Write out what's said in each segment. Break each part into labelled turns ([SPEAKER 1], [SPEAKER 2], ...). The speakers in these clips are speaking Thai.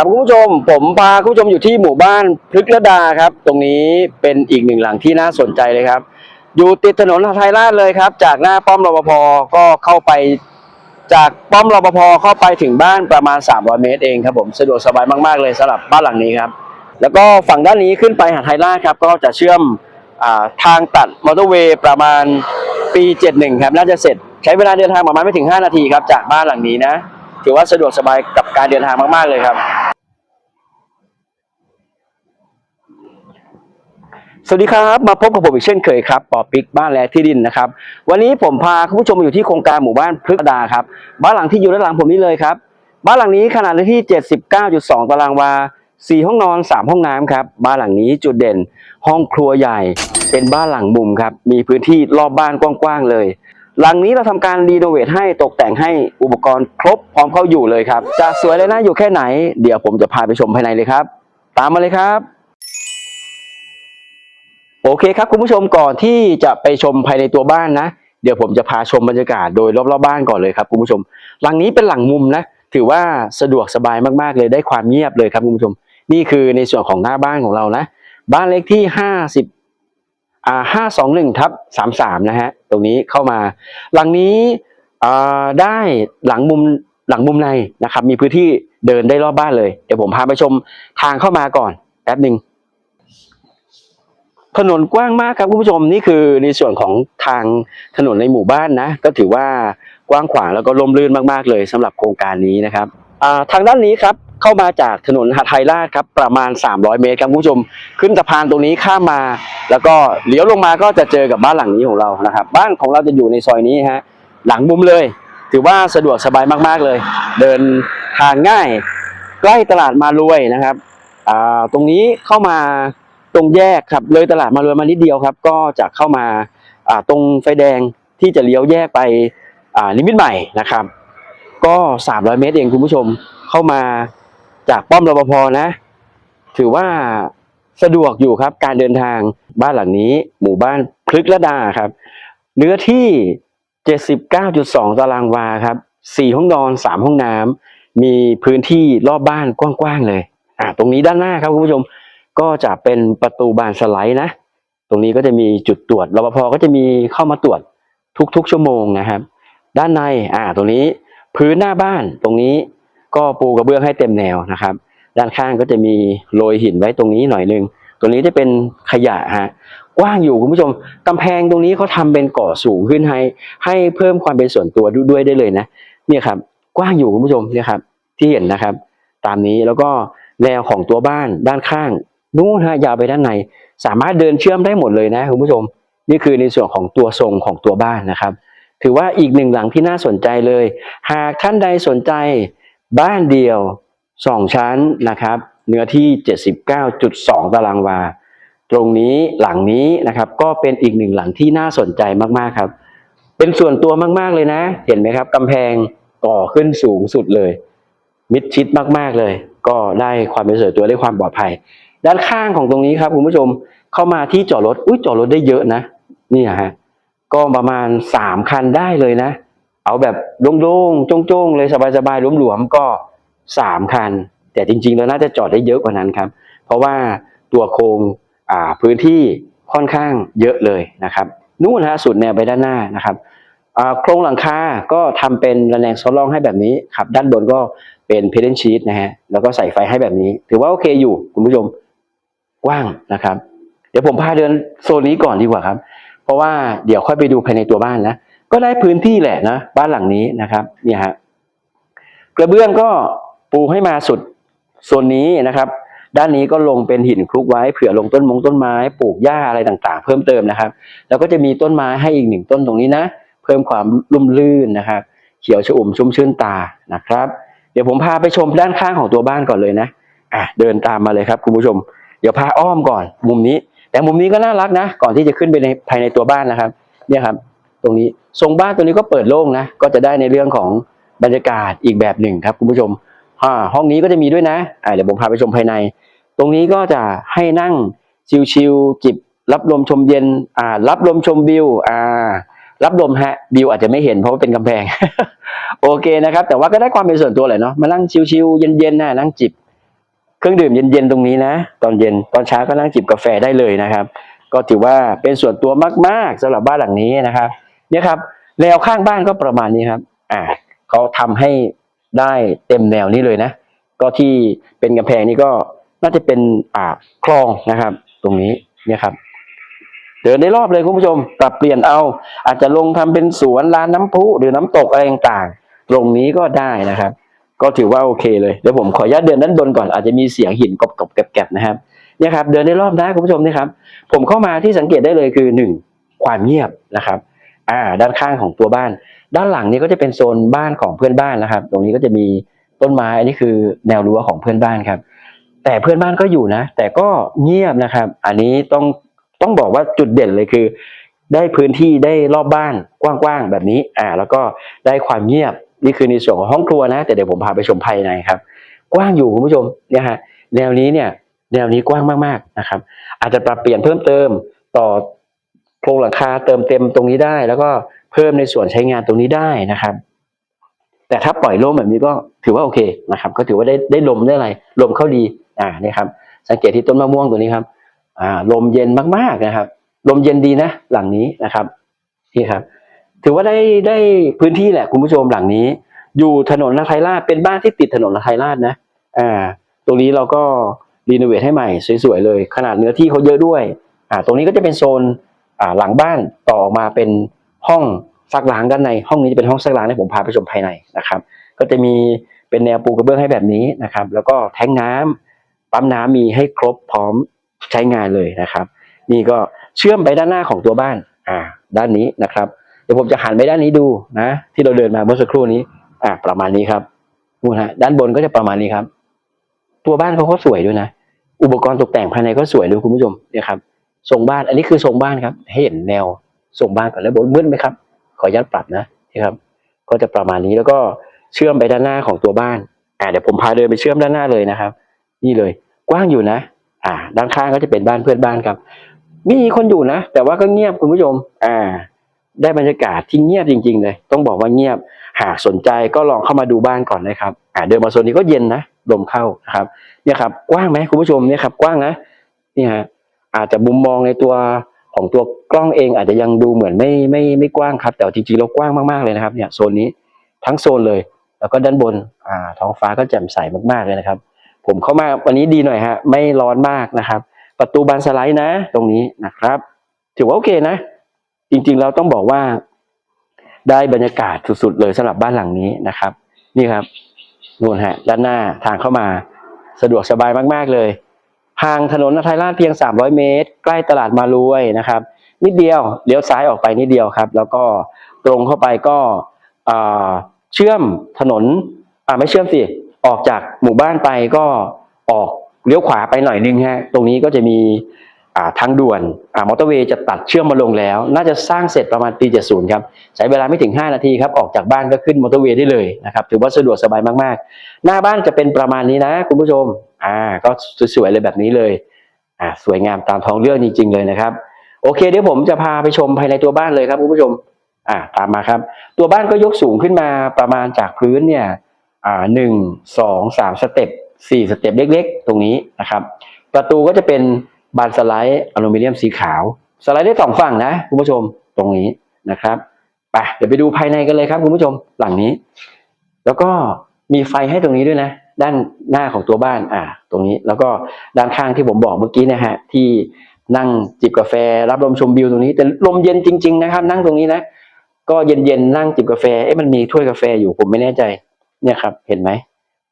[SPEAKER 1] ครับคุณผู้ชม ผมพาคุณผู้ชมอยู่ที่หมู่บ้านพฤกษดาครับ ตรงนี้เป็นอีกหนึ่งหลังที่น่าสนใจเลยครับ อยู่ติดถนนไทยราชเลยครับ จากหน้าป้อมรปภก็เข้าไปจากป้อมรปภเข้าไปถึงบ้านประมาณ 300 เมตรเองครับผมสะดวกสบายมาก ๆ เลยสำหรับบ้านหลังนี้ครับ แล้วก็ฝั่งด้านนี้ขึ้นไปหาดไทยราชครับ ก็จะเชื่อมอทางตัดมอเตอร์เวย์ประมาณปี 71 ครับ น่าจะเสร็จ ใช้เวลาเดินทางประมาณไม่ถึง 5 นาทีครับ จากบ้านหลังนี้นะ ถือว่าสะดวกสบายกับการเดินทางมาก ๆ เลยครับ สวัสดีครับมาพบกับผมอีกเช่นเคยครับปอปิกบ้านและที่ดินนะครับวันนี้ผมพาคุณผู้ชมมาอยู่ที่โครงการหมู่บ้านพฤกษดาครับบ้านหลังที่อยู่ด้านหลังผมนี้เลยครับบ้านหลังนี้ขนาดเนื้อที่ 79.2 ตารางวา 4 ห้องนอน 3 ห้องน้ำครับบ้านหลังนี้จุดเด่น ห้องครัวใหญ่ เป็นบ้านหลังมุมครับมีพื้นที่รอบบ้านกว้างๆเลย หลังนี้เราทำการรีโนเวทให้ตกแต่งให้อุปกรณ์ครบพร้อมเข้าอยู่เลยครับจะสวยและน่าอยู่แค่ไหน เดี๋ยวผมจะพาไปชมภายในเลยครับ ตามมาเลยครับ โอเคครับคุณผู้ชมก่อนที่จะไปชมภายในตัวบ้านนะ เดี๋ยวผมจะพาชมบรรยากาศโดยรอบๆบ้านก่อนเลยครับคุณผู้ชม หลังนี้เป็นหลังมุมนะ ถือว่าสะดวกสบายมากๆเลยได้ความเงียบเลยครับคุณผู้ชม นี่คือในส่วนของหน้าบ้านของเรานะ บ้านเลขที่ห้าสิบอ่าห้าสองหนึ่งทับสามสามนะฮะตรงนี้เข้ามา หลังนี้อ่าได้หลังมุมหลังมุมในนะครับ มีพื้นที่เดินได้รอบบ้านเลยเดี๋ยวผมพาไปชมทางเข้ามาก่อนแป๊บหนึ่ง ถนนกว้างมากครับคุณผู้ชมนี่คือในส่วนของทางถนนในหมู่บ้านนะ ก็ถือว่ากว้างขวางแล้วก็ร่มรื่นมากๆเลยสำหรับโครงการนี้นะครับทางด้านนี้ครับเข้ามาจากถนนหาดไทยราชครับประมาณ 300 เมตรครับคุณผู้ชม ขึ้นสะพานตรงนี้ข้ามมา แล้วก็เลี้ยวลงมาก็จะเจอกับบ้านหลังนี้ของเรานะครับ บ้านของเราจะอยู่ในซอยนี้ฮะหลังมุมเลย ถือว่าสะดวกสบายมากๆเลย เดินทางง่าย ใกล้ตลาดมารวยนะครับตรงนี้เข้ามา ตรงแยกครับเลยตลาดมารวยมานิดเดียวครับ ก็จะเข้ามาอ่าตรงไฟแดงที่จะเลี้ยวแยกไปอ่าลิมิตใหม่นะครับ ก็ 300 เมตรเองคุณผู้ชมเข้ามาจากป้อมรปภนะ ถือว่าสะดวกอยู่ครับการเดินทางบ้านหลังนี้ หมู่บ้านพฤกษดาครับ เนื้อที่ 79.2 ตารางวาครับ 4 ห้องนอน 3 ห้องน้ำมีพื้นที่รอบบ้านกว้างๆเลยอ่าตรงนี้ด้านหน้าครับคุณผู้ชม ก็จะเป็นประตูบานสไลด์นะ ตรงนี้ก็จะมีจุดตรวจรปภก็จะมีเข้ามาตรวจทุกๆ ชั่วโมงนะครับ ด้านในอ่าตรงนี้พื้นหน้าบ้านตรงนี้ก็ปูกระเบื้องให้เต็มแนวนะครับ ด้านข้างก็จะมีโรยหินไว้ตรงนี้หน่อยนึงตรงนี้จะเป็นขยะฮะกว้างอยู่คุณผู้ชมกำแพงตรงนี้เขาทำเป็นก่อสูงขึ้นให้ ให้เพิ่มความเป็นส่วนตัวด้วยได้เลยนะ เนี่ยครับกว้างอยู่คุณผู้ชมเนี่ยครับที่เห็นนะครับ ตามนี้แล้วก็แนวของตัวบ้านด้านข้าง นู่นฮะยาวไปด้านใน สามารถเดินเชื่อมได้หมดเลยนะคุณผู้ชม นี่คือในส่วนของตัวทรงของตัวบ้านนะครับ ถือว่าอีกหนึ่งหลังที่น่าสนใจเลย หากท่านใดสนใจบ้านเดียวสองชั้นนะครับ เนื้อที่ 79.2 ตารางวา ตรงนี้หลังนี้นะครับ ก็เป็นอีกหนึ่งหลังที่น่าสนใจมากๆครับ เป็นส่วนตัวมากๆเลยนะ เห็นไหมครับกำแพงก่อขึ้นสูงสุดเลย มิดชิดมากๆเลย ก็ได้ความเป็นส่วนตัวได้ความปลอดภัย ด้านข้างของตรงนี้ครับคุณผู้ชมเข้ามาที่จอดรถอุ้ยจอดรถได้เยอะนะนี่ฮะก็ประมาณสามคันได้เลยนะ เอาแบบโล่งๆโจ้งๆเลยสบายๆหลวมๆก็สามคัน แต่จริงๆแล้วน่าจะจอดได้เยอะกว่านั้นครับ เพราะว่าตัวโครงพื้นที่ค่อนข้างเยอะเลยนะครับนู่นฮะสุดแนวไปด้านหน้านะครับโครงหลังคาก็ทำเป็นระแนงซ้อนรองให้แบบนี้ครับด้านบนก็เป็นเพดานชีตนะฮะแล้วก็ใส่ไฟให้แบบนี้ ถือว่าโอเคอยู่คุณผู้ชม กว้างนะครับ เดี๋ยวผมพาเดินโซนนี้ก่อนดีกว่าครับ เพราะว่าเดี๋ยวค่อยไปดูภายในตัวบ้านนะก็ได้พื้นที่แหละนะบ้านหลังนี้นะครับเนี่ยฮะกระเบื้องก็ปูให้มาสุดโซนนี้นะครับ ด้านนี้ก็ลงเป็นหินคลุกไว้เผื่อลงต้นมงต้นไม้ปลูกหญ้าอะไรต่างๆ เพิ่มเติมนะครับ แล้วก็จะมีต้นไม้ให้อีกหนึ่งต้นตรงนี้นะ เพิ่มความลุ่มลื่นนะครับ เขียวชอุ่มชุ่มชื่นตานะครับ เดี๋ยวผมพาไปชมด้านข้างของตัวบ้านก่อนเลยนะอะเดินตามมาเลยครับคุณผู้ชม เดี๋ยวพาอ้อมก่อน มุมนี้ แต่มุมนี้ก็น่ารักนะ ก่อนที่จะขึ้นไปในภายในตัวบ้านนะครับ เนี่ยครับ ตรงนี้ทรงบ้านตัวนี้ก็เปิดโล่งนะ ก็จะได้ในเรื่องของบรรยากาศอีกแบบหนึ่งครับคุณผู้ชมห้องนี้ก็จะมีด้วยนะเดี๋ยวผมพาไปชมภายใน ตรงนี้ก็จะให้นั่งชิลๆจิบรับลมชมเย็นอ่ารับลมชมวิวอ่ารับลมฮะวิวอาจจะไม่เห็นเพราะว่าเป็นกำแพง โอเคนะครับ แต่ว่าก็ได้ความเป็นส่วนตัวแหละเนาะมานั่งชิลๆเย็นๆนะนั่งจิบ เครื่องดื่มเย็นๆตรงนี้นะ ตอนเย็นตอนเช้าก็นั่งจิบกาแฟได้เลยนะครับ ก็ถือว่าเป็นส่วนตัวมากๆสำหรับบ้านหลังนี้นะครับ เนี่ยครับแนวข้างบ้านก็ประมาณนี้ครับ อ่าเขาทำให้ได้เต็มแนวนี้เลยนะ ก็ที่เป็นกำแพงนี่ก็น่าจะเป็นอ่าคลองนะครับ ตรงนี้เนี่ยครับเดินได้รอบเลยคุณผู้ชม ปรับเปลี่ยนเอา อาจจะลงทำเป็นสวนลานน้ำพุหรือน้ำตกอะไรต่างๆตรงนี้ก็ได้นะครับ ก็ถือว่าโอเคเลยเดี๋ยวผมขออนุญาตเดินด้านบนก่อนอาจจะมีเสียงหินกรอบแกรบๆนะครับเนี่ยครับเดินได้รอบได้คุณผู้ชมนี่ครับผมเข้ามาที่สังเกตได้เลยคือหนึ่งความเงียบนะครับอ่าด้านข้างของตัวบ้าน ด้านหลังนี้ก็จะเป็นโซนบ้านของเพื่อนบ้านนะครับ ตรงนี้ก็จะมีต้นไม้อันนี้คือแนวรั้วของเพื่อนบ้านครับ แต่เพื่อนบ้านก็อยู่นะ แต่ก็เงียบนะครับ อันนี้ต้องต้องบอกว่าจุดเด่นเลยคือ ได้พื้นที่ได้รอบบ้านกว้างๆแบบนี้อ่าแล้วก็ได้ความเงียบ นี่คือในส่วนของห้องครัวนะ แต่เดี๋ยวผมพาไปชมภายในครับ กว้างอยู่คุณผู้ชมเนี่ยฮะแนวนี้เนี่ยแนวนี้กว้างมากๆนะครับ อาจจะปรับเปลี่ยนเพิ่มเติมต่อโครงหลังคาเติมเต็มตรงนี้ได้ แล้วก็เพิ่มในส่วนใช้งานตรงนี้ได้นะครับ แต่ถ้าปล่อยลมแบบนี้ก็ถือว่าโอเคนะครับ ก็ถือว่าได้ได้ลมได้อะไรลมเข้าดีอ่านี่ครับสังเกตที่ต้นมะม่วงตัวนี้ครับอ่าลมเย็นมากๆนะครับ ลมเย็นดีนะ หลังนี้นะครับนี่ครับ ถือว่าได้ได้พื้นที่แหละคุณผู้ชมหลังนี้ อยู่ถนนนาไทยราชเป็นบ้านที่ติดถนนนาไทยราชนะอ่าตรงนี้เราก็รีโนเวทให้ใหม่สวยๆเลย ขนาดเนื้อที่เขาเยอะด้วยอ่าตรงนี้ก็จะเป็นโซนอ่าหลังบ้านต่อออกมาเป็นห้องซักล้างด้านในห้องนี้จะเป็นห้องซักล้างให้ผมพาไปชมภายในนะครับ ก็จะมีเป็นแนวปูกระเบื้องให้แบบนี้นะครับ แล้วก็แทงน้ำปั๊มน้ำมีให้ครบพร้อมใช้งานเลยนะครับ นี่ก็เชื่อมไปด้านหน้าของตัวบ้านอ่าด้านนี้นะครับ ดี๋ยวผมจะหันไปด้านนี้ดูนะ ที่เราเดินมาเมื่อสักครู่นี้ อ่าประมาณนี้ครับนู่นฮะด้านบนก็จะประมาณนี้ครับ ตัวบ้านเขาก็สวยด้วยนะ อุปกรณ์ตกแต่งภายในก็สวยด้วยคุณผู้ชมเนี่ยครับทรงบ้านอันนี้คือทรงบ้านครับ ให้เห็นแนวทรงบ้านก่อนแล้วบนมืดไหมครับ ขออนุญาตปรับนะนี่ครับ ก็จะประมาณนี้แล้วก็เชื่อมไปด้านหน้าของตัวบ้านอ่าเดี๋ยวผมพาเดินไปเชื่อมด้านหน้าเลยนะครับ นี่เลย กว้างอยู่นะ อ่า ด้านข้างก็จะเป็นบ้านเพื่อนบ้านครับ มีคนอยู่นะ แต่ว่าก็เงียบคุณผู้ชม อ่า ได้บรรยากาศที่เงียบจริง ๆ เลย ต้องบอกว่าเงียบ หากสนใจก็ลองเข้ามาดูบ้านก่อนนะครับอ่าเดินมาโซนนี้ก็เย็นนะลมเข้านะครับ เนี่ยครับกว้างไหมคุณผู้ชมเนี่ยครับกว้างนะเนี่ยฮะอาจจะมุมมองในตัวของตัวกล้องเองอาจจะยังดูเหมือนไม่ไม่ไม่กว้างครับ แต่จริงๆแล้วกว้างมากๆเลยนะครับ เนี่ยโซนนี้ทั้งโซนเลย แล้วก็ด้านบนอ่าท้องฟ้าก็แจ่มใสมากๆเลยนะครับ ผมเข้ามาวันนี้ดีหน่อยฮะไม่ร้อนมากนะครับ ประตูบานสไลด์นะ ตรงนี้นะครับ ถือว่าโอเคนะ จริงๆเราต้องบอกว่าได้บรรยากาศสุดๆเลยสำหรับบ้านหลังนี้นะครับ นี่ครับนู่นฮะ ด้านหน้าทางเข้ามาสะดวกสบายมากๆเลยทางถนนนทายราชเพียง 300 เมตร ใกล้ตลาดมารวยนะครับ นิดเดียวเลี้ยวซ้ายออกไปนิดเดียวครับ แล้วก็ตรงเข้าไปก็เชื่อมถนนอ่าไม่เชื่อมสิออกจากหมู่บ้านไปก็ออกเลี้ยวขวาไปหน่อยนึงฮะตรงนี้ก็จะมี ทางด่วนมอเตอร์เวย์จะตัดเชื่อมมาลงแล้ว น่าจะสร้างเสร็จประมาณปี 70 ครับ ใช้เวลาไม่ถึง 5 นาทีครับ ออกจากบ้านก็ขึ้นมอเตอร์เวย์ได้เลยนะครับ ถือว่าสะดวกสบายมากๆ หน้าบ้านจะเป็นประมาณนี้นะ คุณผู้ชม อ่า ก็สวยๆเลยแบบนี้เลย อ่า สวยงามตามท้องเรื่องจริงๆเลยนะครับ โอเค เดี๋ยวผมจะพาไปชมภายในตัวบ้านเลยครับคุณผู้ชม อ่า ตามมาครับ ตัวบ้านก็ยกสูงขึ้นมาประมาณจากพื้นเนี่ย อ่าหนึ่งสองสามสเต็ปสี่สเต็ปเล็ก ๆ ตรงนี้นะครับ ประตูก็จะเป็น บานสไลด์อลูมิเนียมสีขาว สไลด์ได้สองฝั่งนะคุณผู้ชมตรงนี้นะครับไปเดี๋ยวไปดูภายในกันเลยครับคุณผู้ชมหลังนี้ แล้วก็มีไฟให้ตรงนี้ด้วยนะ ด้านหน้าของตัวบ้านอ่า ตรงนี้แล้วก็ด้านข้างที่ผมบอกเมื่อกี้นะฮะที่นั่งจิบกาแฟ รับลมชมวิวตรงนี้ แต่ลมเย็นจริง ๆ นะครับ นั่งตรงนี้นะก็เย็นๆนั่งจิบกาแฟเอ๊ะมันมีถ้วยกาแฟอยู่ผมไม่แน่ใจ เนี่ยครับ เห็นไหม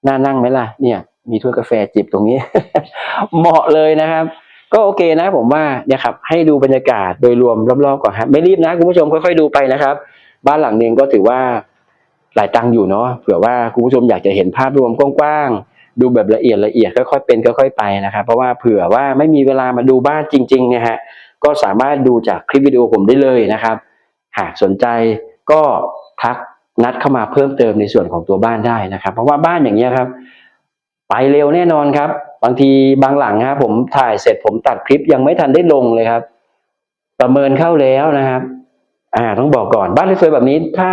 [SPEAKER 1] น่านั่งไหมล่ะ เนี่ย มีถ้วยกาแฟจิบตรงนี้ เหมาะเลยนะครับ ก็โอเคนะผมว่าเนี่ยครับให้ดูบรรยากาศโดยรวมรอบๆก่อนครับไม่รีบนะคุณผู้ชมค่อยๆดูไปนะครับ บ้านหลังหนึ่งก็ถือว่าหลายตังค์อยู่เนาะเผื่อว่าคุณผู้ชมอยากจะเห็นภาพรวมกว้างๆดูแบบละเอียดละเอียดค่อยๆเป็นค่อยๆไปนะครับ เพราะว่าเผื่อว่าไม่มีเวลามาดูบ้านจริงๆเนี่ยฮะก็สามารถดูจากคลิปวิดีโอผมได้เลยนะครับ หากสนใจก็ทักนัดเข้ามาเพิ่มเติมในส่วนของตัวบ้านได้นะครับ เพราะว่าบ้านอย่างเงี้ยครับ ไปเร็วแน่นอนครับ บางทีบางหลังครับผมถ่ายเสร็จผมตัดคลิปยังไม่ทันได้ลงเลยครับ ประเมินเข้าแล้วนะครับ อ่าต้องบอกก่อนบ้านสวยๆแบบนี้ถ้า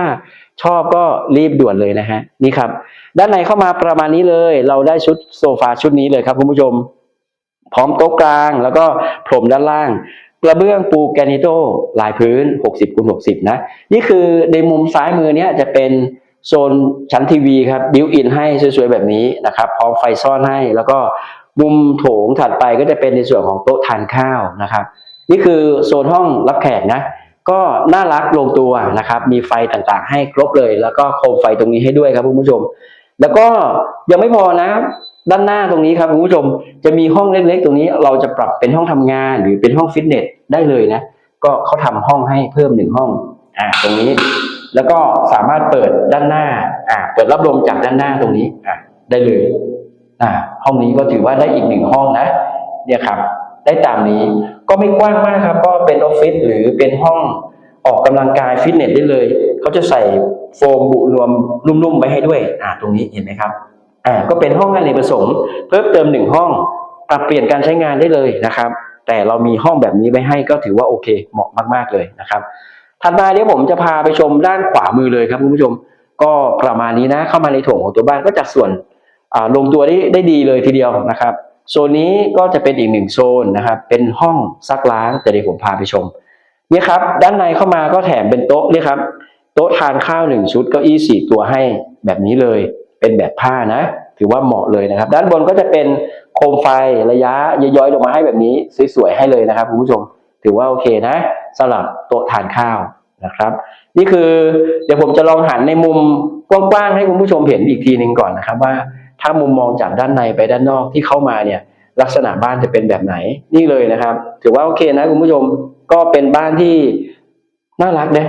[SPEAKER 1] ชอบก็รีบด่วนเลยนะฮะนี่ครับ ด้านในเข้ามาประมาณนี้เลย เราได้ชุดโซฟาชุดนี้เลยครับคุณผู้ชม พร้อมโต๊ะกลางแล้วก็พรมด้านล่างกระเบื้องปูแกนิโตลายพื้น 60คูณ60 นะ นี่คือในมุมซ้ายมือเนี้ยจะเป็น โซนชั้นทีวีครับบิวอินให้สวยๆแบบนี้นะครับ พร้อมไฟซ่อนให้ แล้วก็มุมโถงถัดไปก็จะเป็นในส่วนของโต๊ะทานข้าวนะครับ นี่คือโซนห้องรับแขกนะ ก็น่ารักลงตัวนะครับ มีไฟต่างๆ ให้ครบเลย แล้วก็โคมไฟตรงนี้ให้ด้วยครับคุณผู้ชม แล้วก็ยังไม่พอนะด้านหน้าตรงนี้ครับคุณผู้ชมจะมีห้องเล็กๆ ตรงนี้เราจะปรับเป็นห้องทำงานหรือเป็นห้องฟิตเนสได้เลยนะ ก็เขาทำห้องให้เพิ่มหนึ่งห้องอ่าตรงนี้ แล้วก็สามารถเปิดด้านหน้า อ่า เปิดรับลมจากด้านหน้าตรงนี้ อ่าได้เลย อ่า ห้องนี้ก็ถือว่าได้อีกหนึ่งห้องนะ เนี่ยครับ ได้ตามนี้ ก็ไม่กว้างมากครับ ก็เป็นออฟฟิศหรือเป็นห้องออกกำลังกายฟิตเนสได้เลย เขาจะใส่โฟมบุรวมนุ่มๆไว้ให้ด้วย อ่า ตรงนี้เห็นไหมครับ อ่า ก็เป็นห้องอเนกประสงค์เพิ่มเติมหนึ่งห้อง ปรับเปลี่ยนการใช้งานได้เลยนะครับ แต่เรามีห้องแบบนี้ไว้ให้ก็ถือว่าโอเค เหมาะมากๆเลยนะครับ ถัดมาเดี๋ยวผมจะพาไปชมด้านขวามือเลยครับคุณผู้ชม ก็ประมาณนี้นะ เข้ามาในโถงของตัวบ้านก็จัดส่วนลงตัวได้ได้ดีเลยทีเดียวนะครับโซนนี้ก็จะเป็นอีกหนึ่งโซนนะครับ เป็นห้องซักล้างแต่เดี๋ยวผมพาไปชมเนี่ยครับ ด้านในเข้ามาก็แถมเป็นโต๊ะเนี่ยครับ โต๊ะทานข้าวหนึ่งชุดเก้าอี้สี่ตัวให้แบบนี้เลย เป็นแบบผ้านะ ถือว่าเหมาะเลยนะครับ ด้านบนก็จะเป็นโคมไฟระยะย้อยๆลงมาให้แบบนี้สวยๆให้เลยนะครับคุณผู้ชม ถือว่าโอเคนะสำหรับโต๊ะทานข้าวนะครับ นี่คือเดี๋ยวผมจะลองหันในมุมกว้างๆให้คุณผู้ชมเห็นอีกทีหนึ่งก่อนนะครับว่าถ้ามุมมองจากด้านในไปด้านนอกที่เข้ามาเนี่ยลักษณะบ้านจะเป็นแบบไหนนี่เลยนะครับ ถือว่าโอเคนะคุณผู้ชมก็เป็นบ้านที่น่ารักนะ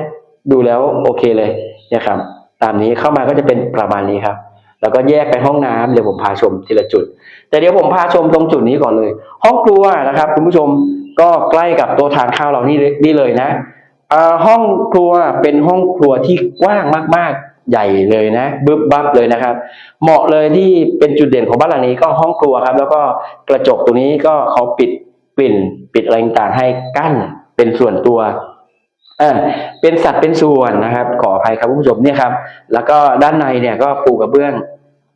[SPEAKER 1] ดูแล้วโอเคเลยนี่ยครับตามนี้เข้ามาก็จะเป็นประมาณนี้ครับ แล้วก็แยกไปห้องน้ำเดี๋ยวผมพาชมทีละจุด แต่เดี๋ยวผมพาชมตรงจุดนี้ก่อนเลย ห้องครัวนะครับ คุณผู้ชม ก็ใกล้กับโต๊ะทานข้าวเรานี่เลยนี่เลยนะอ่าห้องครัวเป็นห้องครัวที่กว้างมาก ๆ ใหญ่เลยนะบึบบับเลยนะครับ เหมาะเลยที่เป็นจุดเด่นของบ้านหลังนี้ก็ห้องครัวครับ แล้วก็กระจกตรงนี้ก็เขาปิดกลิ่นปิดอะไรต่างให้กั้นเป็นส่วนตัวอ่าเป็นสัดเป็นส่วนนะครับ ขออภัยครับคุณผู้ชมเนี่ยครับ แล้วก็ด้านในเนี่ยก็ปูกระเบื้อง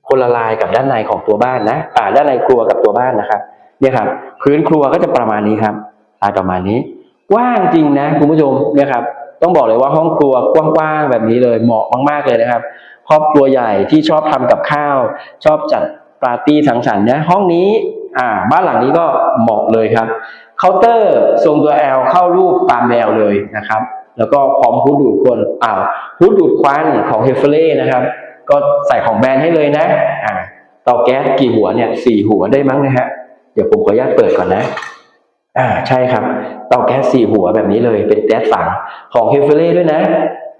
[SPEAKER 1] คนละลายกับด้านในของตัวบ้านนะอ่าด้านในครัวกับตัวบ้านนะครับ เนี่ยครับพื้นครัวก็จะประมาณนี้ครับลายประมาณนี้ กว้างจริงนะคุณผู้ชมเนี่ยครับต้องบอกเลยว่าห้องครัวกว้างๆแบบนี้เลยเหมาะมากๆเลยนะครับ ครอบครัวใหญ่ที่ชอบทำกับข้าว ชอบจัดปาร์ตี้สังสรรค์นะห้องนี้อ่าบ้านหลังนี้ก็เหมาะเลยครับเคาน์เตอร์ทรงตัว L เข้ารูปตามแนวเลยนะครับ แล้วก็พร้อมฮูดดูดควันอ่าฮูดดูดควันของเฮฟเฟเล่นะครับ ก็ใส่ของแบรนด์ให้เลยนะอ่าเตาแก๊สกี่หัวเนี่ยสี่หัวได้มั้งนะฮะ เดี๋ยวผมขออนุญาตเปิดก่อนนะ อ่าใช่ครับเตาแก๊สสี่หัวแบบนี้เลยเป็นแก๊สฝังของเฮฟเฟเล่ด้วยนะ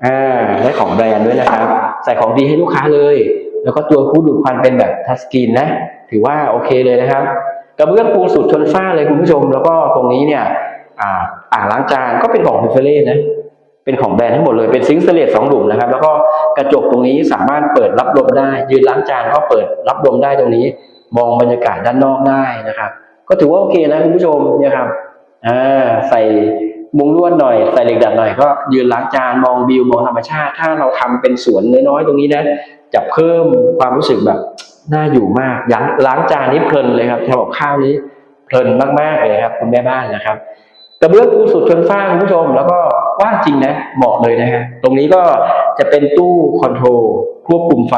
[SPEAKER 1] อ่าและของแบรนด์ด้วยนะครับ ใส่ของดีให้ลูกค้าเลย แล้วก็ตัวคู่ดูดควันเป็นแบบทัชสกรีนนะ ถือว่าโอเคเลยนะครับกระเบื้องปูสุดชนฝ้าเลยคุณผู้ชม แล้วก็ตรงนี้เนี่ย อ่าอ่างล้างจานก็เป็นของเฮฟเฟเล่นะเป็นของแบรนด์ทั้งหมดเลยเป็นซิงค์สเลตสองหลุมนะครับ แล้วก็กระจกตรงนี้สามารถเปิดรับลมได้ ยืนล้างจานก็เปิดรับลมได้ตรงนี้ มองบรรยากาศด้านนอกได้นะครับ ก็ถือว่าโอเคนะคุณผู้ชมเนี่ยครับอ่าใส่มุงลวดหน่อยใส่เหล็กดัดหน่อยก็ยืนล้างจานมองวิวมองธรรมชาติ ถ้าเราทำเป็นสวนน้อยๆตรงนี้นะจะเพิ่มความรู้สึกแบบน่าอยู่มากยังล้างจานนี่เพลินเลยครับทำกับข้าวนี้เพลินมากๆเลยครับคุณแม่บ้านนะครับกระเบื้องปูสุดชนฟ้าคุณผู้ชม แล้วก็ว้างจริงนะเหมาะเลยนะฮะตรงนี้ก็จะเป็นตู้คอนโทรล ควบคุมไฟ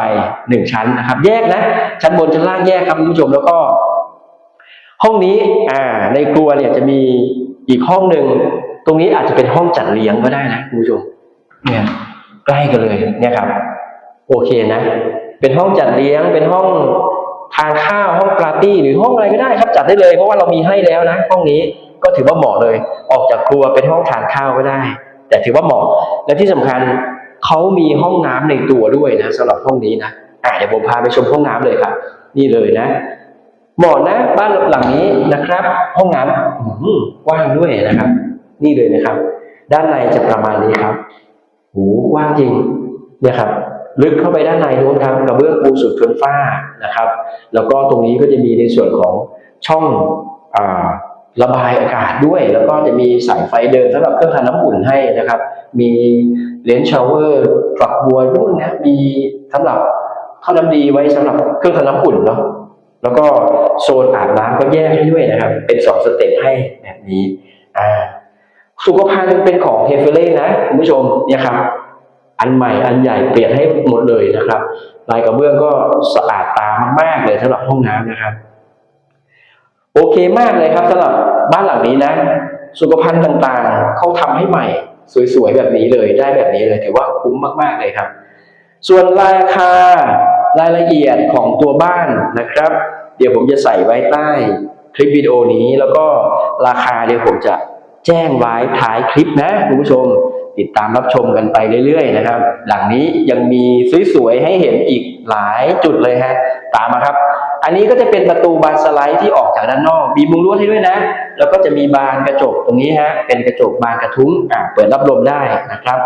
[SPEAKER 1] หนึ่งชั้นนะครับ แยกนะ ชั้นบนชั้นล่างแยกครับคุณผู้ชมแล้วก็ ห้องนี้อ่าในครัวเนี่ยจะมีอีกห้องหนึ่งตรงนี้อาจจะเป็นห้องจัดเลี้ยงก็ได้นะคุณผู้ชมเนี่ยใกล้กันเลยเนี่ยครับ โอเคนะ เป็นห้องจัดเลี้ยงเป็นห้องทานข้าวห้องปาร์ตี้หรือห้องอะไรก็ได้ครับจัดได้เลยเพราะว่าเรามีให้แล้วนะ ห้องนี้ก็ถือว่าเหมาะเลย ออกจากครัวเป็นห้องทานข้าวก็ได้ แต่ถือว่าเหมาะและที่สำคัญ เขามีห้องน้ำในตัวด้วยนะสำหรับห้องนี้นะอะเดี๋ยวผมพาไปชมห้องน้ำเลยครับ นี่เลยนะเหมาะนะบ้านหลังนี้นะครับ ห้องน้ำหือกว้างด้วยนะครับ นี่เลยนะครับ ด้านในจะประมาณนี้ครับโหกว้างจริงเนี่ยครับ ลึกเข้าไปด้านในนู้นครับกระเบื้องปูสุดชนฝ้านะครับ แล้วก็ตรงนี้ก็จะมีในส่วนของช่องอระบายอากาศด้วย แล้วก็จะมีสายไฟเดินสำหรับเครื่องทำน้ำอุ่นให้นะครับ มี เลนชาวเวอร์ฝักบัวนู่นนะมีสำหรับท่อน้ำดีไว้สำหรับเครื่องทำน้ำอุ่นเนาะแล้วก็โซนอาบน้ำก็แยกให้ด้วยนะครับ เป็นสองสเต็ปให้แบบนี้อ่าสุขภัณฑ์เป็นของเฮเฟเล่นะคุณผู้ชมเนี่ยครับอันใหม่อันใหญ่เปลี่ยนให้หมดเลยนะครับลายกระเบื้องก็สะอาดตามากๆเลยสำหรับห้องน้ำนะครับ โอเคมากเลยครับสำหรับบ้านหลังนี้นะ สุขภัณฑ์ต่างๆเขาทำให้ใหม่ สวยๆแบบนี้เลยได้แบบนี้เลยถือว่าคุ้มมากๆเลยครับ ส่วนราคารายละเอียดของตัวบ้านนะครับ เดี๋ยวผมจะใส่ไว้ใต้คลิปวิดีโอนี้แล้วก็ราคาเดี๋ยวผมจะแจ้งไว้ท้ายคลิปนะคุณผู้ชมติดตามรับชมกันไปเรื่อยๆนะครับ หลังนี้ยังมีสวยๆให้เห็นอีกหลายจุดเลยฮะ ตามมาครับ อันนี้ก็จะเป็นประตูบานสไลด์ที่ออกจากด้านนอก มีมุงลวดให้ด้วยนะ แล้วก็จะมีบานกระจกตรงนี้ฮะ เป็นกระจกบานกระทุ้งอ่าเปิดรับลมได้นะครับ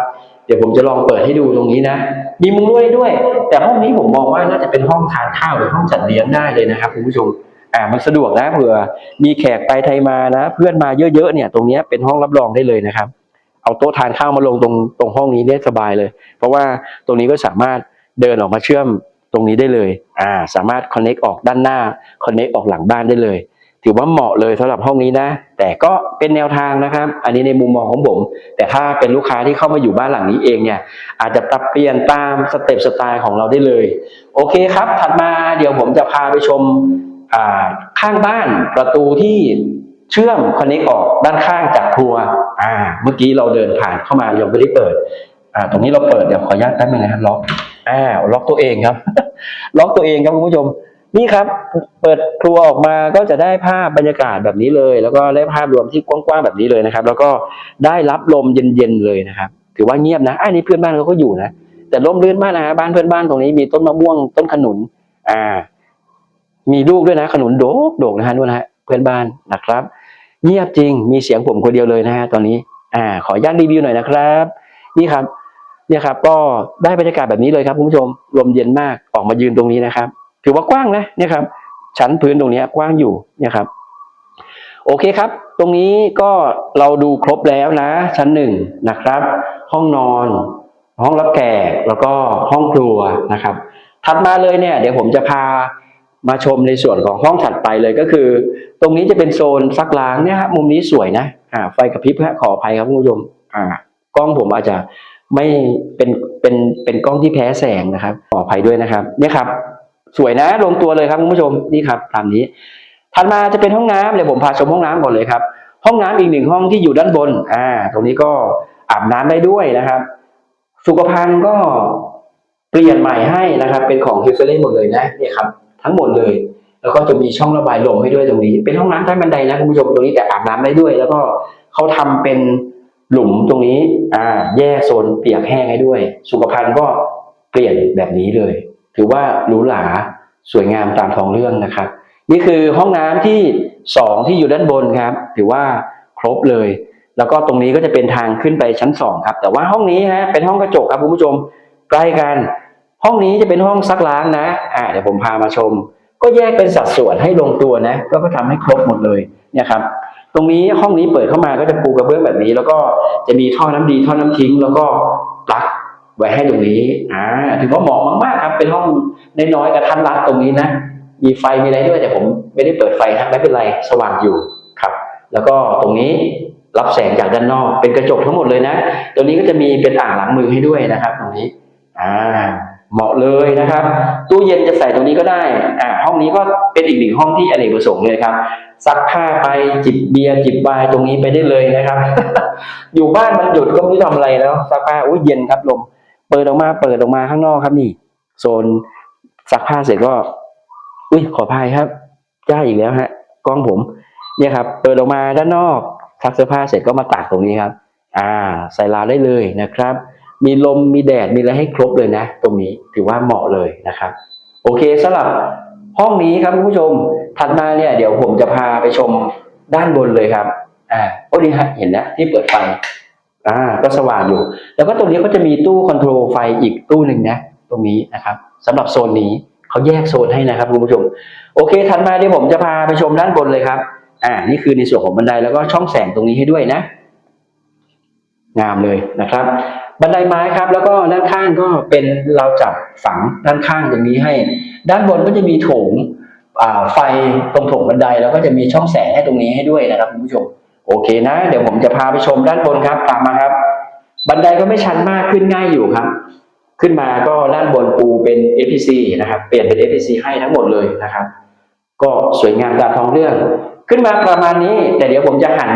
[SPEAKER 1] เดี๋ยวผมจะลองเปิดให้ดูตรงนี้นะ มีมุงลวดด้วย แต่ห้องนี้ผมมองว่าน่าจะเป็นห้องทานข้าวหรือห้องจัดเลี้ยงได้เลยนะครับคุณผู้ชม อ่า มันสะดวกนะเผื่อ มีแขกไปไทยมานะ เพื่อนมาเยอะๆเนี่ย ตรงนี้เป็นห้องรับรองได้เลยนะครับ เอาโต๊ะทานข้าวมาลงตรงตรงห้องนี้ได้สบายเลย เพราะว่าตรงนี้ก็สามารถเดินออกมาเชื่อม ตรงนี้ได้เลยอ่าสามารถ connect ออกด้านหน้า connect ออกหลังบ้านได้เลย ถือว่าเหมาะเลยสำหรับห้องนี้นะ แต่ก็เป็นแนวทางนะครับ อันนี้ในมุมมองของผม แต่ถ้าเป็นลูกค้าที่เข้ามาอยู่บ้านหลังนี้เองเนี่ย อาจจะปรับเปลี่ยนตามสเต็ปสไตล์ของเราได้เลย โอเคครับ ถัดมาเดี๋ยวผมจะพาไปชมอ่าข้างบ้านประตูที่เชื่อมคอนเน c ออกด้านข้างจากครัว อ่า เมื่อกี้เราเดินผ่านเข้ามายังไม่ได้เปิด อ่า ตรงนี้เราเปิดเดี๋ยวขออนุญาตแป๊บนึงนะครับล็อกอ้าล็อกตัวเองครับ ล็อกตัวเองครับคุณผู้ชม นี่ครับ เปิดครัวออกมาก็จะได้ภาพบรรยากาศแบบนี้เลย แล้วก็ได้ภาพรวมที่กว้างๆแบบนี้เลยนะครับ แล้วก็ได้รับลมเย็นๆเลยนะครับ ถือว่าเงียบนะไอันนี้เพื่อนบ้านเขาก็อยู่นะแต่ร่มรื่นมากนะฮะบ้านเพื่อนบ้านตรงนี้มีต้นมะม่วงต้นขนุน อ่า มีลูกด้วยนะขนุนโดกโดกนะฮะนู่นนะฮะเพื่อนบ้านนะครับ เงียบจริงมีเสียงผมคนเดียวเลยนะฮะตอนนี้ อ่า ขออนุญาตรีวิวหน่อยนะครับ นี่ครับ เนี่ยครับก็ได้บรรยากาศแบบนี้เลยครับคุณผู้ชมลมเย็นมากออกมายืนตรงนี้นะครับ ถือว่ากว้างนะเนี่ยครับ ชั้นพื้นตรงนี้กว้างอยู่เนี่ยครับ โอเคครับ ตรงนี้ก็เราดูครบแล้วนะ ชั้นหนึ่งนะครับ ห้องนอน ห้องรับแขกแล้วก็ห้องครัวนะครับ ถัดมาเลยเนี่ย เดี๋ยวผมจะพามาชมในส่วนของห้องถัดไปเลยก็คือ ตรงนี้จะเป็นโซนซักล้างเนี่ยครับมุมนี้สวยนะอ่าไฟกระพริบฮะขออภัยครับคุณผู้ชมอ่ากล้องผมอาจจะ ไม่เป็นเป็นเป็นกล้องที่แพ้แสงนะครับขออภัยด้วยนะครับเนี่ยครับ สวยนะลงตัวเลยครับคุณผู้ชมนี่ครับตามนี้ถัดมาจะเป็นห้องน้ำเดี๋ยวผมพาชมห้องน้ำก่อนเลยครับ ห้องน้ำอีกหนึ่งห้องที่อยู่ด้านบนอ่าตรงนี้ก็อาบน้ำได้ด้วยนะครับ สุขภัณฑ์ก็เปลี่ยนใหม่ให้นะครับ เป็นของฮิวเซเล่หมดเลยนะเนี่ยครับ ทั้งหมดเลย แล้วก็จะมีช่องระบายลมให้ด้วยตรงนี้ เป็นห้องน้ำใต้บันไดนะคุณผู้ชมตรงนี้แต่อาบน้ำได้ด้วย แล้วก็เขาทำเป็น หลุมตรงนี้ อ่า แยกโซนเปียกแห้งให้ด้วย สุขภัณฑ์ก็เปลี่ยนแบบนี้เลย ถือว่าหรูหราสวยงามตามท้องเรื่องนะครับ นี่คือห้องน้ำที่สองที่อยู่ด้านบนครับ ถือว่าครบเลย แล้วก็ตรงนี้ก็จะเป็นทางขึ้นไปชั้นสองครับ แต่ว่าห้องนี้ฮะเป็นห้องกระจกครับคุณผู้ชมใกล้กัน ห้องนี้จะเป็นห้องซักล้างนะ อ่าเดี๋ยวผมพามาชม ก็แยกเป็นสัดส่วนให้ลงตัวนะ ก็ทำให้ครบหมดเลยเนี่ยครับ ตรงนี้ห้องนี้เปิดเข้ามาก็จะปูกระเบื้องแบบนี้ แล้วก็จะมีท่อน้ำดีท่อน้ำทิ้ง แล้วก็ปลั๊กไว้ให้ตรงนี้อ่าถือว่าเหมาะมากๆครับ เป็นห้องน้อยๆกระทันรัดตรงนี้นะมีไฟมีอะไรด้วยแต่ผมไม่ได้เปิดไฟนะไม่เป็นไรสว่างอยู่ครับ แล้วก็ตรงนี้รับแสงจากด้านนอก เป็นกระจกทั้งหมดเลยนะตรงนี้ก็จะมีเป็นอ่างล้างมือให้ด้วยนะครับ ตรงนี้อ่าเหมาะเลยนะครับ ตู้เย็นจะใส่ตรงนี้ก็ได้อ่าห้องนี้ก็เป็นอีกหนึ่งห้องที่อเนกประสงค์เลยครับ ซักผ้าไปจิบเบียร์จิบไวน์ตรงนี้ไปได้เลยนะครับ อยู่บ้านมันหยุดก็ไม่รู้ทำอะไรแล้วซักผ้าอุ้ยเย็นครับลมเปิดออกมาเปิดออกมาข้างนอกครับนี่ โซนซักผ้าเสร็จก็ อุ้ยขออภัยครับจ้าอีกแล้วฮะกล้องผม เนี่ยครับ เปิดออกมาด้านนอกซักเสื้อผ้าเสร็จก็มาตากตรงนี้ครับ อ่า ใส่ลาวได้เลยนะครับ มีลมมีแดดมีอะไรให้ครบเลยนะ ตรงนี้ถือว่าเหมาะเลยนะครับ โอเคสำหรับห้องนี้ครับคุณผู้ชม ถัดมาเนี่ยเดี๋ยวผมจะพาไปชมด้านบนเลยครับ อ่าโอ้ดีฮะเห็นนะที่เปิดไฟอ่าก็สว่างอยู่ แล้วก็ตรงนี้ก็จะมีตู้คอนโทรลไฟอีกตู้หนึ่งนะตรงนี้นะครับสำหรับโซนนี้เขาแยกโซนให้นะครับคุณผู้ชม โอเคถัดมาเดี๋ยวผมจะพาไปชมด้านบนเลยครับ อ่า นี่คือในส่วนของบันไดแล้วก็ช่องแสงตรงนี้ให้ด้วยนะ งามเลยนะครับ บันไดไม้ครับ แล้วก็ด้านข้างก็เป็นเราจับฝังด้านข้างตรงนี้ให้ ด้านบนก็จะมีโถง ไฟตรงโถงบันไดแล้วก็จะมีช่องแสงให้ตรงนี้ให้ด้วยนะครับคุณผู้ชมโอเคนะ เดี๋ยวผมจะพาไปชมด้านบนครับ ตามมาครับ บันไดก็ไม่ชันมากขึ้นง่ายอยู่ครับ ขึ้นมาก็ด้านบนปูเป็น FPC นะครับ เปลี่ยนเป็น FPC ให้ทั้งหมดเลยนะครับ ก็สวยงามตามท้องเรื่อง ขึ้นมาประมาณนี้ แต่เดี๋ยวผมจะหัน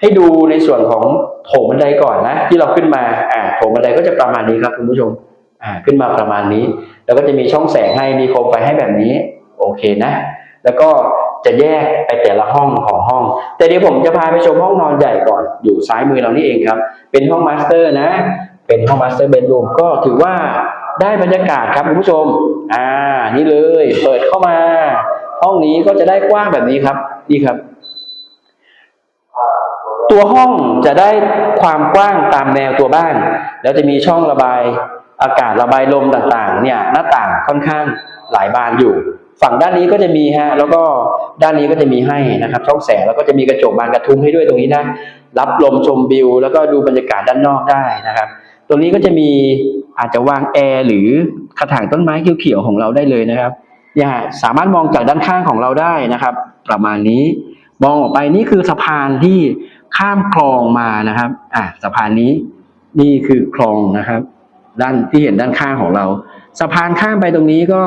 [SPEAKER 1] ให้ดูในส่วนของโถงบันไดก่อนนะ ที่เราขึ้นมาอ่าโถงบันไดก็จะประมาณนี้ครับคุณผู้ชมอ่าขึ้นมาประมาณนี้ แล้วก็จะมีช่องแสงให้มีโคมไฟให้แบบนี้ โอเคนะ แล้วก็จะแยกไปแต่ละห้องของห้อง แต่เดี๋ยวผมจะพาไปชมห้องนอนใหญ่ก่อนอยู่ซ้ายมือเรานี่เองครับ เป็นห้องมาสเตอร์นะ เป็นห้องมาสเตอร์เบดรูมก็ถือว่าได้บรรยากาศครับคุณผู้ชม อ่า นี่เลย เปิดเข้ามา ห้องนี้ก็จะได้กว้างแบบนี้ครับ นี่ครับ ตัวห้องจะได้ความกว้างตามแนวตัวบ้าน แล้วจะมีช่องระบายอากาศระบายลมต่างๆ เนี่ย หน้าต่างค่อนข้างหลายบานอยู่ ฝั่งด้านนี้ก็จะมีฮะแล้วก็ด้านนี้ก็จะมีให้นะครับ ช่องแสงแล้วก็จะมีกระจกบานกระทุ้งให้ด้วยตรงนี้นะรับลมชมวิว แล้วก็ดูบรรยากาศด้านนอกได้นะครับ ตรงนี้ก็จะมีอาจจะวางแอร์หรือกระถางต้นไม้เขียวๆของเราได้เลยนะครับเนี่ยสามารถมองจากด้านข้างของเราได้นะครับ ประมาณนี้มองออกไปนี่คือสะพานที่ข้ามคลองมานะครับ อะสะพานนี้นี่คือคลองนะครับ ด้านที่เห็นด้านข้างของเรา สะพานข้ามไปตรงนี้ก็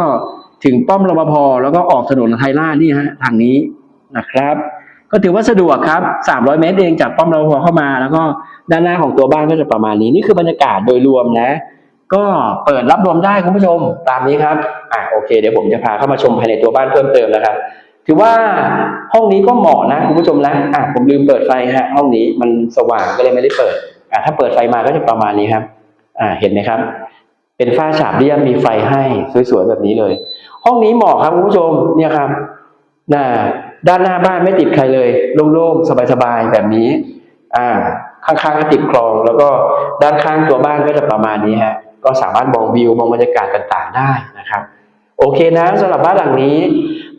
[SPEAKER 1] ถึงป้อมรปภแล้วก็ออกถนนไทยรานี่ฮะทางนี้นะครับ ก็ถือว่าสะดวกครับ 300 เมตรเองจากป้อมรปภเข้ามา แล้วก็ด้านหน้าของตัวบ้านก็จะประมาณนี้นี่คือบรรยากาศโดยรวมนะ ก็เปิดรับรวมได้คุณผู้ชมตามนี้ครับอะโอเค เดี๋ยวผมจะพาเข้ามาชมภายในตัวบ้านเพิ่มเติมนะครับถือว่าห้องนี้ก็เหมาะนะคุณผู้ชมนะอะผมลืมเปิดไฟฮะห้องนี้มันสว่างก็เลยไม่ได้เปิดอะถ้าเปิดไฟมาก็จะประมาณนี้ครับ อ่าเห็นไหมครับ เป็นฝ้าฉาบเรียบมีไฟให้สวยๆแบบนี้เลย ห้องนี้เหมาะครับคุณผู้ชมเนี่ยครับน่ะด้านหน้าบ้านไม่ติดใครเลยโล่งๆสบายๆแบบนี้ อ่า ข้างๆก็ติดคลอง แล้วก็ด้านข้างตัวบ้านก็จะประมาณนี้ฮะก็สามารถมองวิวมองบรรยากาศต่างๆได้นะครับ โอเคนะสำหรับบ้านหลังนี้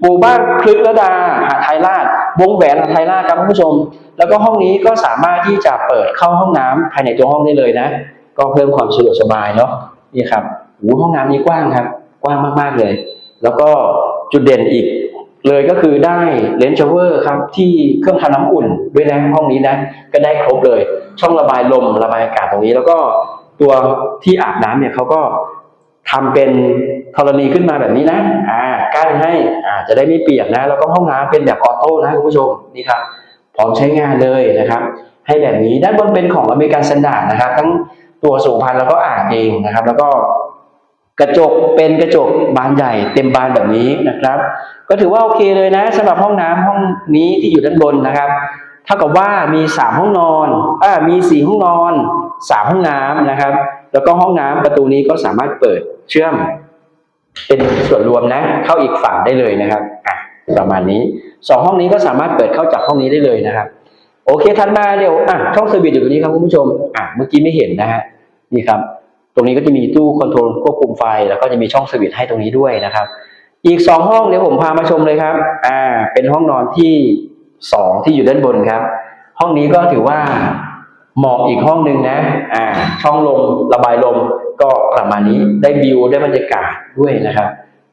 [SPEAKER 1] หมู่บ้านคลึกระดาหาไทยราชวงแหวนหาไทยราชครับคุณผู้ชม แล้วก็ห้องนี้ก็สามารถที่จะเปิดเข้าห้องน้ำภายในตัวห้องได้เลยนะ ก็เพิ่มความสะดวกสบายเนาะ นี่ครับหูห้องน้ำนี้กว้างครับ กว้างมากๆเลย แล้วก็จุดเด่นอีกเลยก็คือได้เลนส์ชาเวอร์ครับที่เครื่องทำน้ำอุ่นด้วยนะห้องนี้นะก็ได้ครบเลย ช่องระบายลมระบายอากาศตรงนี้ แล้วก็ตัวที่อาบน้ำเนี่ยเขาก็ทำเป็นธรณีขึ้นมาแบบนี้นะอ่ากั้นให้อ่าจะได้ไม่เปียกนะ แล้วก็ห้องน้ำเป็นแบบออโต้นะคุณผู้ชมนี่ครับพร้อมใช้งานเลยนะครับ ให้แบบนี้ด้านบนเป็นของอเมริกันสแตนดาร์ดนะครับ ทั้ง ตัวสูงพันธุ์แล้วก็อ่างเองนะครับ แล้วก็กระจกเป็นกระจกบานใหญ่เต็มบานแบบนี้นะครับ ก็ถือว่าโอเคเลยนะสำหรับห้องน้ำห้องนี้ที่อยู่ด้านบนนะครับเท่ากับว่ามีสามห้องนอนอ่ามีสี่ห้องนอนสามห้องน้ำนะครับ แล้วก็ห้องน้ำประตูนี้ก็สามารถเปิดเชื่อม เป็นส่วนรวมนะ เข้าอีกฝั่งได้เลยนะครับอะประมาณนี้สองห้องนี้ก็สามารถเปิดเข้าจากห้องนี้ได้เลยนะครับ โอเคทันมาเดี๋ยวอะช่องเซอร์วิสอยู่ตรงนี้ครับคุณผู้ชมอะเมื่อกี้ไม่เห็นนะฮะนี่ครับ ตรงนี้ก็จะมีตู้คอนโทรลควบคุมไฟ แล้วก็จะมีช่องเซอร์วิสให้ตรงนี้ด้วยนะครับ อีกสองห้องเดี๋ยวผมพามาชมเลยครับ อ่า เป็นห้องนอนที่สองที่อยู่ด้านบนครับ ห้องนี้ก็ถือว่าเหมาะอีกห้องหนึ่งนะ อ่า ช่องลมระบายลมก็ประมาณนี้ได้วิวได้บรรยากาศด้วยนะครับ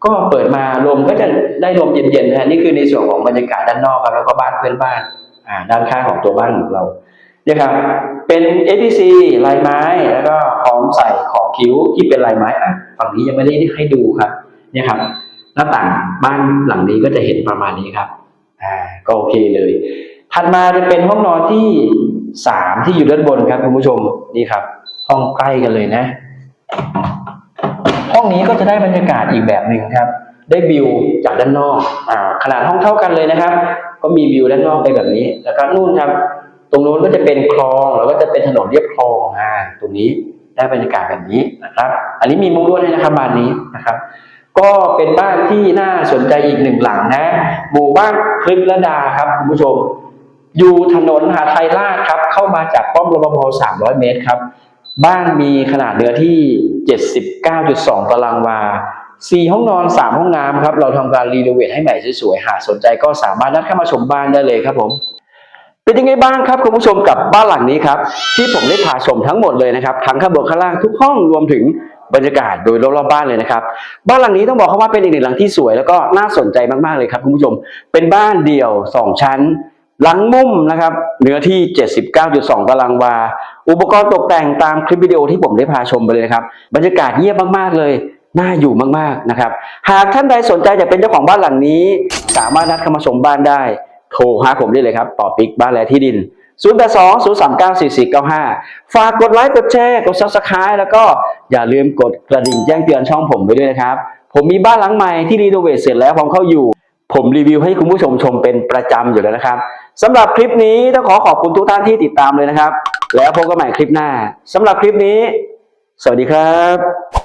[SPEAKER 1] ก็เปิดมาลมก็จะได้ลมเย็นๆนะนี่คือในส่วนของบรรยากาศด้านนอกครับแล้วก็บ้านเพื่อนบ้าน ด้านข้างของตัวบ้านของเราเนี่ยครับเป็น APC ลายไม้แล้วก็พร้อมใส่ขอบคิ้วที่เป็นลายไม้อะฝั่งนี้ยังไม่ได้ให้ดูครับ เนี่ยครับ หน้าต่างบ้านหลังนี้ก็จะเห็นประมาณนี้ครับอ่าก็โอเคเลย ถัดมาจะเป็นห้องนอนที่สามที่อยู่ด้านบนครับคุณผู้ชมนี่ครับ ห้องใกล้กันเลยนะ ห้องนี้ก็จะได้บรรยากาศอีกแบบหนึ่งครับ ได้วิวจากด้านนอกอ่าขนาดห้องเท่ากันเลยนะครับ ก็มีวิวด้านนอกไปแบบนี้แล้วก็นู่นครับ ตรงนู้นก็จะเป็นคลองแล้วก็จะเป็นถนนเรียบคลองอ่าตรงนี้ได้บรรยากาศแบบนี้นะครับ อันนี้มีมุ้งลวดให้นะครับบ้านนี้นะครับ ก็เป็นบ้านที่น่าสนใจอีกหนึ่งหลังนะหมู่บ้านคลึกระดาครับคุณผู้ชม อยู่ถนนหาไทยราชครับ เข้ามาจากป้อมรปภ300 เมตรครับ บ้านมีขนาดเนื้อที่ 79.2 ตารางวา สี่ห้องนอนสามห้องน้ำครับ เราทำการรีโนเวทให้ใหม่สวยๆ หากสนใจก็สามารถนัดเข้ามาชมบ้านได้เลยครับผม เป็นยังไงบ้างครับคุณผู้ชมกับบ้านหลังนี้ครับ ที่ผมได้พาชมทั้งหมดเลยนะครับ ทั้งข้างบนข้างล่างทุกห้องรวมถึงบรรยากาศโดยรอบๆบ้านเลยนะครับ บ้านหลังนี้ต้องบอกเขาว่าเป็นอีกหนึ่งหลังที่สวยแล้วก็น่าสนใจมากๆเลยครับคุณผู้ชม เป็นบ้านเดี่ยวสองชั้น หลังมุมนะครับเนื้อที่ 79.2 ตารางวา อุปกรณ์ตกแต่งตามคลิปวิดีโอที่ผมได้พาชมไปเลยนะครับ บรรยากาศเยี่ยมมากๆเลย น่าอยู่มากๆนะครับ หากท่านใดสนใจจะเป็นเจ้าของบ้านหลังนี้ สามารถนัดเข้ามาชมบ้านได้ โทรหาผมได้เลยครับต่อปิกบ้านและที่ดิน 0 8 2 0 3 9 4 4 9 5 ฝากกดไลค์กดแชร์กด subscribe แล้วก็อย่าลืมกดกระดิ่งแจ้งเตือนช่องผมไปด้วยนะครับ ผมมีบ้านหลังใหม่ที่รีโนเวทเสร็จแล้วพร้อมเข้าอยู่ ผมรีวิวให้คุณผู้ชมชมเป็นประจำอยู่แล้วนะครับสำหรับคลิปนี้ต้องขอขอบคุณทุกท่านที่ติดตามเลยนะครับ แล้วพบกันใหม่คลิปหน้าสำหรับคลิปนี้ สวัสดีครับ